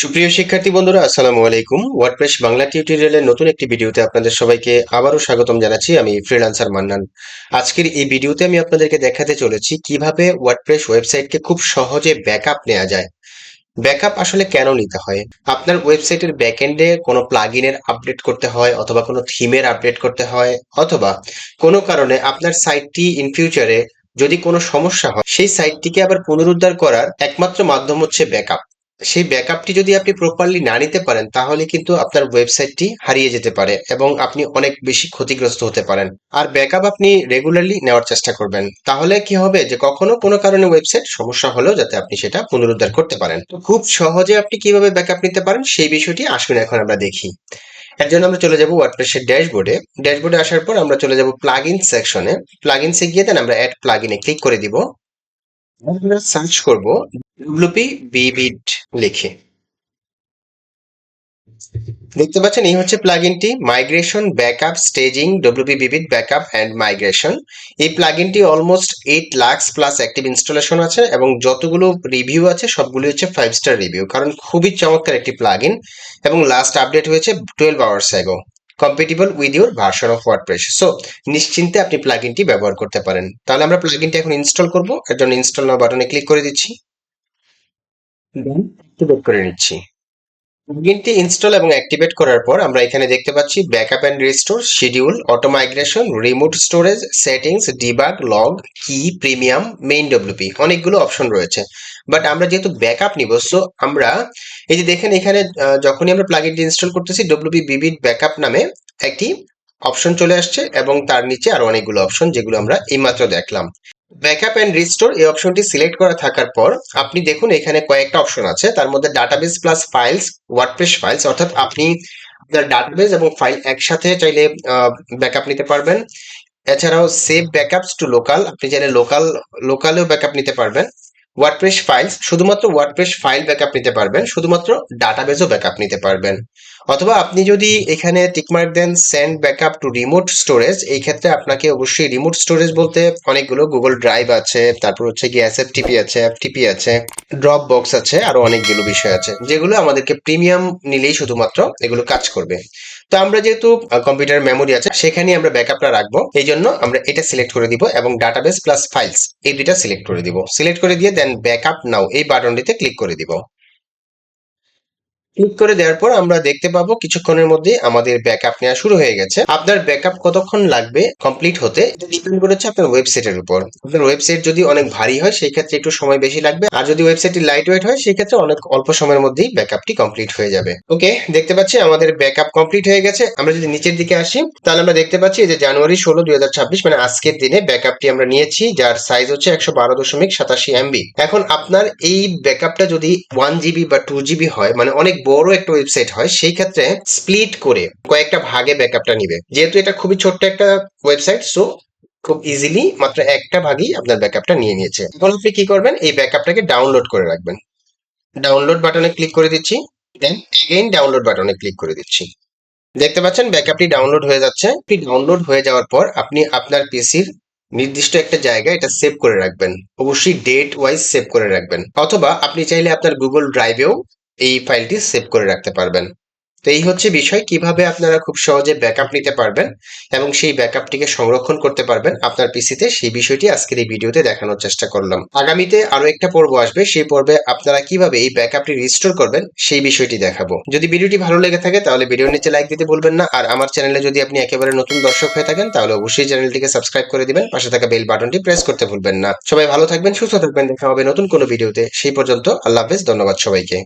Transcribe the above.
সুপ্রিয় শিক্ষার্থী বন্ধুরা, আসসালামু আলাইকুম। ওয়ার্ডপ্রেস বাংলা টিউটোরিয়ালের নতুন একটি ভিডিওতে আপনাদের সবাইকে আবারও স্বাগতম জানাচ্ছি আমি ফ্রিল্যান্সার মান্নান। আজকের এই ভিডিওতে আমি আপনাদেরকে দেখাতে চলেছি কীভাবে ওয়ার্ডপ্রেস ওয়েবসাইটকে খুব সহজে ব্যাকআপ নেওয়া যায়। ব্যাকআপ আসলে কেন নিতে হয়? আপনার ওয়েবসাইটের ব্যাকএন্ডে কোনো প্লাগইনের আপডেট করতে হয় অথবা কোনো থিমের আপডেট করতে হয় অথবা কোনো কারণে আপনার সাইটটি ইন ফিউচারে যদি কোনো সমস্যা হয়, সেই সাইটটিকে আবার পুনরুদ্ধার করার একমাত্র মাধ্যম হচ্ছে ব্যাকআপ। সেই ব্যাকআপটি যদি আপনি প্রপারলি না নিতে পারেন, তাহলে কিন্তু আপনার ওয়েবসাইটটি হারিয়ে যেতে পারে এবং আপনি অনেক বেশি ক্ষতিগ্রস্ত হতে পারেন। আর ব্যাকআপ আপনি রেগুলারলি নেওয়ার চেষ্টা করবেন। তাহলে কি হবে যে কখনো কোনো কারণে ওয়েবসাইট সমস্যা হলেও যাতে আপনি সেটা পুনরুদ্ধার করতে পারেন। তো খুব সহজে আপনি কীভাবে ব্যাকআপ নিতে পারেন সেই বিষয়টি আসুন এখন আমরা দেখি। এর জন্য আমরা চলে যাব ওয়ার্ডপ্রেসের ড্যাশবোর্ডে। ড্যাশবোর্ডে আসার পর আমরা চলে যাব প্লাগইন সেকশনে প্লাগইনসে গিয়ে দেন আমরা অ্যাড প্লাগইনে ক্লিক করে দিব। সার্চ করব ডব্লিউপি বিবিট লিখে। দেখতে পাচ্ছেন, এই হচ্ছে প্লাগইনটি migration backup staging WP vivid backup and migration এই প্লাগইনটি almost eight lakhs plus active installation আছে এবং যতগুলো রিভিউ আছে সবগুলো হচ্ছে ফাইভ স্টার রিভিউ কারণ খুবই চমৎকার একটি প্লাগইন এবং লাস্ট আপডেট হয়েছে twelve hours ago compatible with your version of WordPress so নিশ্চিন্তে আপনি প্লাগইনটি ব্যবহার করতে পারেন। তাহলে আমরা প্লাগইনটি এখন ইনস্টল করব। এর জন্য ইনস্টল নাও বাটনে ক্লিক করে দিচ্ছি। দেন অ্যাক্টিভেট করে নিচ্ছি। প্লাগইনটি ইনস্টল এবং অ্যাক্টিভেট করার পর আমরা এখানে দেখতে পাচ্ছি backup and restore schedule auto migration remote storage settings debug log কি প্রিমিয়াম মেইন ডব্লিউপি অনেকগুলো অপশন রয়েছে। বাট আমরা যেহেতু ব্যাকআপ নিব সো আমরা এই যে দেখেন এখানে যখনই আমরা প্লাগইনটি ইনস্টল করতেছি ডব্লিউপি বিবিট ব্যাকআপ নামে একটি অপশন চলে আসছে এবং তার নিচে আরও অনেকগুলো অপশন যেগুলো আমরা এইমাত্র দেখলাম। ব্যাকআপ অ্যান্ড রিস্টোর এই অপশনটি সিলেক্ট করা থাকার পর, আপনি দেখুন এখানে কয়েকটা অপশন আছে। তার মধ্যে database plus files WordPress files অর্থাৎ আপনি আপনার ডাটাবেস এবং ফাইল একসাথে চাইলে ব্যাকআপ নিতে পারবেন। এছাড়াও সেভ ব্যাকআপস টু লোকাল আপনি চাইলে লোকাল লোকালেও ব্যাকআপ নিতে পারবেন। ওয়ার্ডপ্রেস ফাইলস শুধুমাত্র ওয়ার্ডপ্রেস ফাইল ব্যাকআপ নিতে পারবেন, শুধুমাত্র ডাটাবেসও ব্যাকআপ নিতে পারবেন। অথবা আপনি যদি এখানে tick mark then send backup to remote storage এই ক্ষেত্রে আপনাকে অবশ্যই রিমোট স্টোরেজ বলতে অনেকগুলো গুগল ড্রাইভ আছে, তারপর হচ্ছে কি এসএফটিপি আছে এফটিপি আছে ড্রপ বক্স আছে, আরও অনেকগুলো বিষয় আছে, যেগুলো আমাদেরকে প্রিমিয়াম নিলেই শুধুমাত্র এগুলো কাজ করবে। তো আমরা যেহেতু কম্পিউটার মেমোরি আছে সেখানে আমরা ব্যাকআপটা রাখব এই জন্য আমরা এটা সিলেক্ট করে দিব এবং ডাটাবেস প্লাস ফাইলস এই দুইটা সিলেক্ট করে দিব। সিলেক্ট করে দিয়ে দেন ব্যাকআপ নাও এই বাটনটিতে ক্লিক করে দিব। ক্লিক করে দেওয়ার পর আমরা দেখতে পাবো কিছুক্ষণের মধ্যে আমাদের ব্যাকআপ নেওয়া শুরু হয়ে গেছে। আপনার ব্যাকআপ কতক্ষণ লাগবে কমপ্লিট হতে ডিপেন্ড করেছে আপনার ওয়েবসাইটের উপর। আপনার ওয়েবসাইট যদি অনেক ভারী হয়, সেই ক্ষেত্রে একটু সময় বেশি লাগবে। আর যদি ওয়েবসাইটটি লাইট ওয়েট হয়, সেই ক্ষেত্রে অনেক অল্প সময়ের মধ্যেই ব্যাকআপটি কমপ্লিট হয়ে যাবে। ওকে দেখতে পাচ্ছি আমাদের ব্যাকআপ কমপ্লিট হয়ে গেছে। আমরা যদি নিচের দিকে আসি, তাহলে আমরা দেখতে পাচ্ছি যে জানুয়ারি ষোলো দুই মানে আজকের দিনে ব্যাকআপটি আমরা নিয়েছি, যার সাইজ হচ্ছে একশো বারো দশমিক সাতাশি এমবি এখন আপনার এই ব্যাকআপটা যদি ওয়ান জিবি বা টু জিবি হয় মানে অনেক বড় একটা ওয়েবসাইট হয়, সেই ক্ষেত্রে স্প্লিট করে কয়েকটা ভাগে ব্যাকআপটা নিবে। যেহেতু এটা খুবই ছোট্ট একটা ওয়েবসাইট সো খুব ইজিলি মাত্র একটা ভাগেই আপনার ব্যাকআপটা নিয়ে নিয়েছে। এখন আপনি কি করবেন? এই ব্যাকআপটাকে ডাউনলোড করে রাখবেন। ডাউনলোড বাটনে ক্লিক করে দিচ্ছি দেন এগেইন ডাউনলোড বাটনে ক্লিক করে দিচ্ছি। দেখতে পাচ্ছেন ব্যাকআপটি ডাউনলোড হয়ে যাচ্ছে। ডাউনলোড হয়ে যাওয়ার পর আপনি আপনার পিসির নির্দিষ্ট একটা জায়গায় এটা সেভ করে রাখবেন। অবশ্যই ডেট ওয়াইজ সেভ করে রাখবেন। অথবা আপনি চাইলে আপনার গুগল ড্রাইভেও এই ফাইলটি সেভ করে রাখতে পারবেন। তো এই হচ্ছে বিষয়, কীভাবে আপনারা খুব সহজে ব্যাকআপ নিতে পারবেন এবং সেই ব্যাকআপটিকে সংরক্ষণ করতে পারবেন আপনার পিসিতে সেই বিষয়টি আজকের এই ভিডিওতে দেখানোর চেষ্টা করলাম। আগামীতে আরও একটা পর্ব আসবে, সেই পর্বে আপনারা কীভাবে এই ব্যাকআপটি রিস্টোর করবেন, সেই বিষয়টি দেখাবো। যদি ভিডিওটি ভালো লেগে থাকে, তাহলে ভিডিওর নিচে লাইক দিতে ভুলবেন না, আর আমার চ্যানেলে যদি আপনি একেবারে নতুন দর্শক হয়ে থাকেন, তাহলে অবশ্যই চ্যানেলটিকে সাবস্ক্রাইব করে দিবেন, পাশে থাকা বেল বাটনটি প্রেস করতে ভুলবেন না। সবাই ভালো থাকবেন, সুস্থ থাকবেন, দেখা হবে নতুন কোনো ভিডিওতে সেই পর্যন্ত আল্লাহ হাফেজ, ধন্যবাদ সবাইকে।